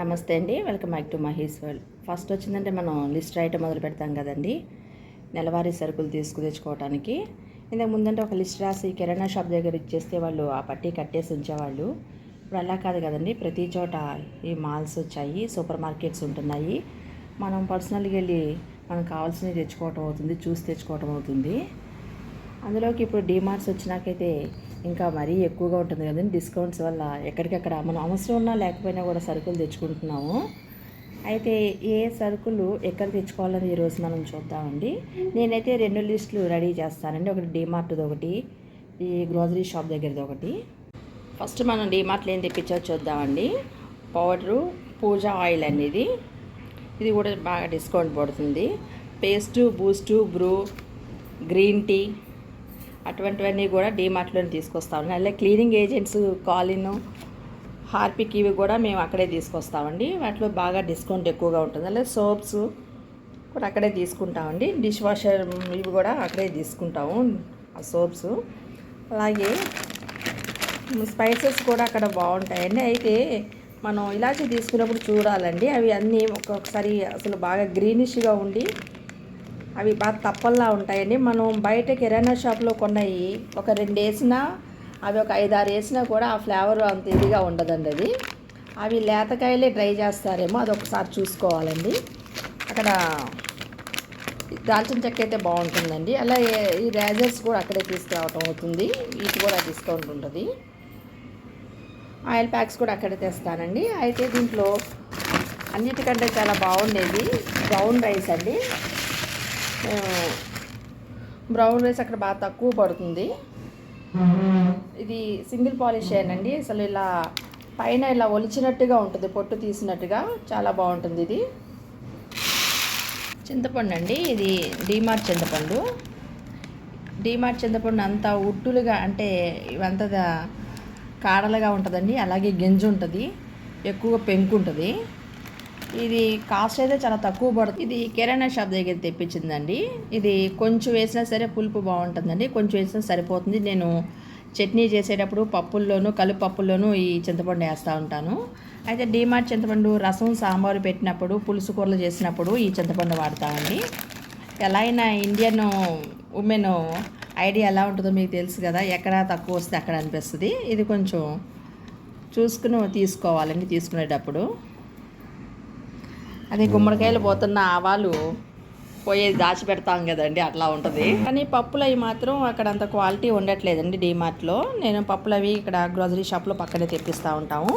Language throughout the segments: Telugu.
నమస్తే అండి. Welcome back to Mahesh world. First వచ్చిందంటే మనం లిస్ట్ రాయటం మొదలు పెడతాం కదండి. నెలవారీ సరుకులు తీసుకు తెచ్చుకోవడానికి ఇంతకు ముందంటే ఒక లిస్ట్ రాసి కిరాణా షాప్ దగ్గర ఇచ్చేస్తే వాళ్ళు ఆ పట్టీ కట్టేసి ఉంచేవాళ్ళు. ఇప్పుడు అలా కాదు కదండి. ప్రతి చోట ఈ మాల్స్ వచ్చాయి సూపర్ మార్కెట్స్ ఉంటున్నాయి. మనం పర్సనల్గా వెళ్ళి మనకు కావాల్సినవి తెచ్చుకోవటం అవుతుంది చూసి తెచ్చుకోవటం అవుతుంది. అందులోకి ఇప్పుడు డిమార్ట్స్ వచ్చినాకైతే ఇంకా మరీ ఎక్కువగా ఉంటుంది కదండి డిస్కౌంట్స్ వల్ల. ఎక్కడికక్కడ మనం అవసరం ఉన్నా లేకపోయినా కూడా సరుకులు తెచ్చుకుంటున్నాము. అయితే ఏ సరుకులు ఎక్కడ తెచ్చుకోవాలని ఈరోజు మనం చూద్దామండి. నేనైతే రెండు లిస్టులు రెడీ చేస్తానండి. ఒకటి డిమార్ట్ది ఒకటి ఈ గ్రోసరీ షాప్ దగ్గరది ఒకటి. ఫస్ట్ మనం డిమార్ట్లో ఏం తెప్పించో చూద్దామండి. పౌడరు పూజా ఆయిల్ అనేది. ఇది కూడా బాగా డిస్కౌంట్ పడుతుంది. Paste Boost Bru green tea. అటువంటివన్నీ కూడా డీమార్ట్లోనే తీసుకొస్తామండి. అలాగే క్లీనింగ్ ఏజెంట్స్ కాలిన్ హార్పిక్ ఇవి కూడా మేము అక్కడే తీసుకొస్తామండి. వాటిలో బాగా డిస్కౌంట్ ఎక్కువగా ఉంటుంది. అలాగే సోప్స్ కూడా అక్కడే తీసుకుంటామండి. డిష్ వాషర్ ఇవి కూడా అక్కడే తీసుకుంటాము ఆ సోప్స్. అలాగే స్పైసెస్ కూడా అక్కడ బాగుంటాయండి. అయితే మనం ఇలాచి తీసుకున్నప్పుడు చూడాలండి. అవి అన్నీ ఒక్కొక్కసారి అసలు బాగా గ్రీనిష్గా ఉండి అవి బాగా తప్పల్లా ఉంటాయండి. మనం బయట కిరాణా షాప్లో కొన్నవి ఒక రెండు వేసినా అవి ఒక ఐదారు వేసినా కూడా ఆ ఫ్లేవర్ అంత ఇదిగా ఉండదండి అది అవి లేతకాయలే డ్రై చేస్తారేమో అది ఒకసారి చూసుకోవాలండి. అక్కడ దాల్చిన చెక్క అయితే బాగుంటుందండి. అలాగే ఈ రేజర్స్ కూడా అక్కడే తీసుకురావటం అవుతుంది. వీటి కూడా డిస్కౌంట్ ఉంటుంది. ఆయిల్ ప్యాక్స్ కూడా అక్కడే తెస్తానండి. అయితే దీంట్లో అన్నిటికంటే చాలా బాగుండేది బ్రౌన్ రైస్ అండి. బ్రౌన్ రైస్ అక్కడ బాగా తక్కువ పడుతుంది. ఇది సింగిల్ పాలిష్ అండి అసలు ఇలా పైన ఇలా ఒలిచినట్టుగా ఉంటుంది పొట్టు తీసినట్టుగా. చాలా బాగుంటుంది ఇది. చింతపండు అండి ఇది డీమార్ట్ చింతపండు. డీమార్ట్ చింతపండు అంత ఉట్టులుగా అంటే ఇవంతా కాడలుగా ఉంటుందండి అలాగే గింజ ఉంటుంది ఎక్కువ పెంకు ఉంటుంది. ఇది కాస్ట్ అయితే చాలా తక్కువ పడుతుంది ఇది కిరాణా షాప్ దగ్గర తెప్పించిందండి. ఇది కొంచెం వేసినా సరే పులుపు బాగుంటుందండి. కొంచెం వేసినా సరిపోతుంది. నేను చట్నీ చేసేటప్పుడు పప్పుల్లోనూ కలుపప్పుల్లోనూ ఈ చింతపండు వేస్తూ ఉంటాను. అయితే డీమార్ట్ చింతపండు రసం సాంబారు పెట్టినప్పుడు పులుసు కూరలు చేసినప్పుడు ఈ చింతపండు వాడతామండి ఎలా అయినా ఇండియన్ ఉమెన్ ఐడియా ఎలా ఉంటుందో మీకు తెలుసు కదా. ఎక్కడ తక్కువ వస్తే అక్కడ అనిపిస్తుంది. ఇది కొంచెం చూసుకుని తీసుకోవాలండి తీసుకునేటప్పుడు. అదే గుమ్మడికాయలు పోతున్న ఆవాలు పోయేది దాచిపెడతాం కదండి అట్లా ఉంటుంది. కానీ పప్పులు అవి మాత్రం అక్కడ అంత క్వాలిటీ ఉండట్లేదండి డీమార్ట్లో. నేను పప్పులు అవి ఇక్కడ గ్రోసరీ షాప్లో పక్కనే తెప్పిస్తూ ఉంటాము.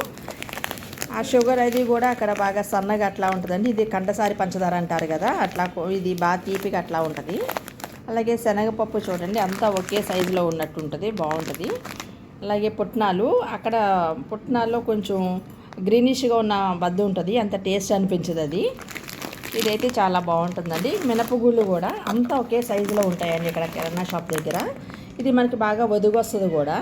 ఆ షుగర్ అది కూడా అక్కడ బాగా సన్నగా అట్లా ఉంటుందండి. ఇది కండసారి పంచదార అంటారు కదా అట్లా ఇది బాగా తీపిగా అట్లా ఉంటుంది. అలాగే శనగపప్పు చూడండి అంతా ఒకే సైజులో ఉన్నట్టు ఉంటుంది బాగుంటుంది. అలాగే పుట్నాలు అక్కడ పుట్నాల్లో కొంచెం గ్రీనిష్గా ఉన్న బద్దు ఉంటుంది అంత టేస్ట్ అనిపించదు అది. ఇదైతే చాలా బాగుంటుందండి. మినపగుళ్ళు కూడా అంతా ఒకే సైజులో ఉంటాయండి ఇక్కడ కిరాణా షాప్ దగ్గర. ఇది మనకి బాగా వస్తుంది కూడా.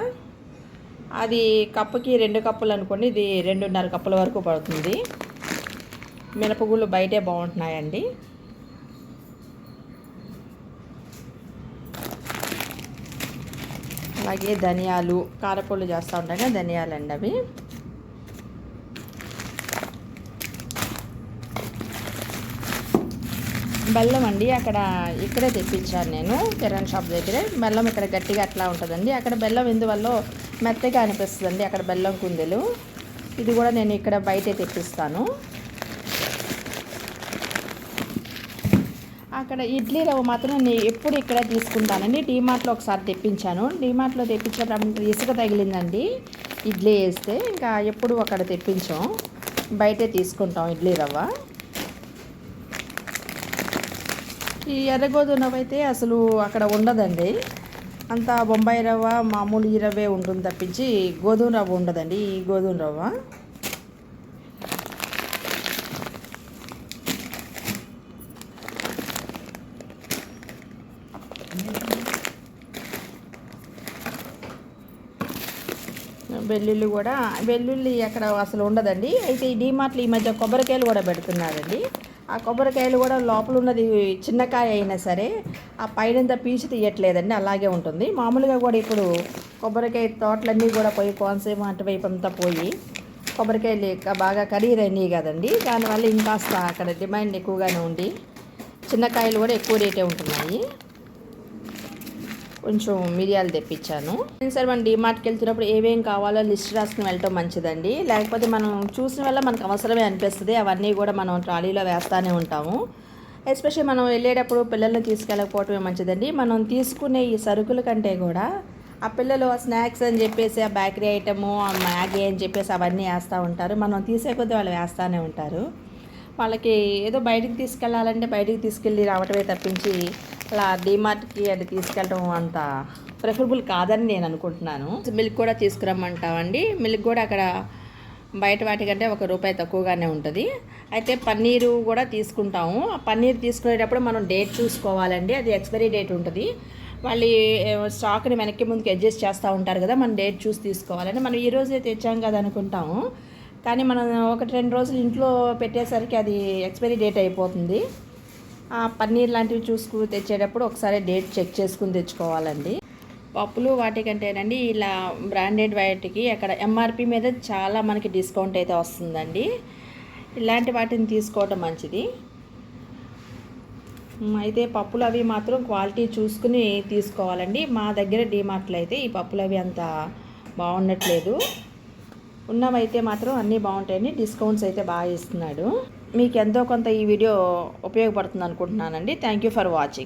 అది కప్పుకి రెండు కప్పులు అనుకోండి ఇది రెండున్నర కప్పుల వరకు పడుతుంది. మినపగుళ్ళు బయటే బాగుంటున్నాయండి. అలాగే ధనియాలు కారపొళ్ళు చేస్తూ ఉంటాయి కదా అవి. బెల్లం అండి అక్కడ ఇక్కడే తెప్పించాను నేను కిరాణా షాప్ దగ్గరే. బెల్లం ఇక్కడ గట్టిగా అట్లా ఉంటుందండి. అక్కడ బెల్లం ఎందువల్ల మెత్తగా అనిపిస్తుందండి అక్కడ బెల్లం కుందెలు. ఇది కూడా నేను ఇక్కడ బయటే తెప్పిస్తాను. అక్కడ ఇడ్లీ రవ్వ మాత్రం నేను ఎప్పుడు ఇక్కడ తీసుకుంటానండి. డీమార్ట్లో ఒకసారి తెప్పించాను. డీమార్ట్లో తెప్పించడం ఇసుక తగిలిందండి. ఇడ్లీ వేస్తే ఇంకా ఎప్పుడు అక్కడ తెప్పించాం. బయటే తీసుకుంటాం ఇడ్లీ రవ్వ. ఈ ఎర్రగోధుమ అయితే అసలు అక్కడ ఉండదండి. అంత బొంబాయి రవ్వ మామూలు ఈ రవ్వే ఉంటుంది తప్పించి గోధుమ రవ్వ ఉండదండి ఈ గోధుమ రవ్వ. వెల్లుల్లి కూడా వెల్లుల్లి అక్కడ అసలు ఉండదండి. అయితే ఈ డీమార్ట్లు ఈ మధ్య కొబ్బరికాయలు కూడా పెడుతున్నారండి. ఆ కొబ్బరికాయలు కూడా లోపల ఉన్నది చిన్నకాయ అయినా సరే ఆ పైనంత పీచు తీయట్లేదండి అలాగే ఉంటుంది. మామూలుగా కూడా ఇప్పుడు కొబ్బరికాయ తోటలన్నీ కూడా పోయి కోనసీమ అటువైపు అంతా పోయి కొబ్బరికాయలు ఎక్క- బాగా ఖరీదైనవి కదండి దానివల్ల ఇంకాస్త అక్కడ డిమాండ్ ఎక్కువగానే ఉండి చిన్న కాయలు కూడా ఎక్కువ రేటే ఉంటున్నాయి. కొంచెం మిరియాలు తెప్పించాను. సార్ మనం డిమార్ట్కి వెళ్తున్నప్పుడు ఏమేం కావాలో లిస్ట్ రాసుకుని వెళ్ళటం మంచిదండి. లేకపోతే మనం చూసిన వల్ల మనకు అవసరమే అనిపిస్తుంది. అవన్నీ కూడా మనం ట్రాలీలో వేస్తూనే ఉంటాము. ఎస్పెషల్లీ మనం వెళ్ళేటప్పుడు పిల్లల్ని తీసుకెళ్ళకపోవటమే మంచిదండి. మనం తీసుకునే ఈ సరుకుల కంటే కూడా ఆ పిల్లలు స్నాక్స్ అని చెప్పేసి ఆ బేకరీ ఐటము ఆ మ్యాగీ అని చెప్పేసి అవన్నీ వేస్తూ ఉంటారు. మనం తీసే కొద్దీ వాళ్ళు వేస్తూనే ఉంటారు. వాళ్ళకి ఏదో బయటికి తీసుకెళ్ళాలంటే బయటికి తీసుకెళ్ళి రావటమే తప్పించి అలా డీమార్ట్కి అది తీసుకెళ్ళడం అంత ప్రిఫరబుల్ కాదని నేను అనుకుంటున్నాను. మిల్క్ కూడా తీసుకురమ్మంటామండి మిల్క్ కూడా అక్కడ బయట వాటికంటే ఒక రూపాయి తక్కువగానే ఉంటుంది. అయితే పన్నీరు కూడా తీసుకుంటాము. ఆ పన్నీర్ తీసుకునేటప్పుడు మనం డేట్ చూసుకోవాలండి. అది ఎక్స్పైరీ డేట్ ఉంటుంది. వాళ్ళు స్టాక్ని వెనక్కి ముందుకు అడ్జస్ట్ చేస్తూ ఉంటారు కదా మనం డేట్ చూసి తీసుకోవాలని. మనం ఈ రోజే తెచ్చాం కదా అనుకుంటాము. కానీ మనం ఒకటి రెండు రోజులు ఇంట్లో పెట్టేసరికి అది ఎక్స్పైరీ డేట్ అయిపోతుంది. పన్నీర్ లాంటివి చూసుకు తెచ్చేటప్పుడు ఒకసారి డేట్ చెక్ చేసుకుని తెచ్చుకోవాలండి. పప్పులు వాటికంటేనండి ఇలా బ్రాండెడ్ వాటికి అక్కడ ఎంఆర్పి మీద చాలా మనకి డిస్కౌంట్ అయితే వస్తుందండి. ఇలాంటి వాటిని తీసుకోవటం మంచిది. అయితే పప్పులు అవి మాత్రం క్వాలిటీ చూసుకుని తీసుకోవాలండి. మా దగ్గర డిమార్ట్లు అయితే ఈ పప్పులు అవి అంత బాగుండట్లేదు. ఉన్నవైతే మాత్రం అన్నీ బాగుంటాయని డిస్కౌంట్స్ అయితే బాగా ఇస్తున్నాడు. మీకు ఎంతో కొంత ఈ వీడియో ఉపయోగపడుతుంది అనుకుంటున్నానండి థ్యాంక్ యూ ఫర్ వాచింగ్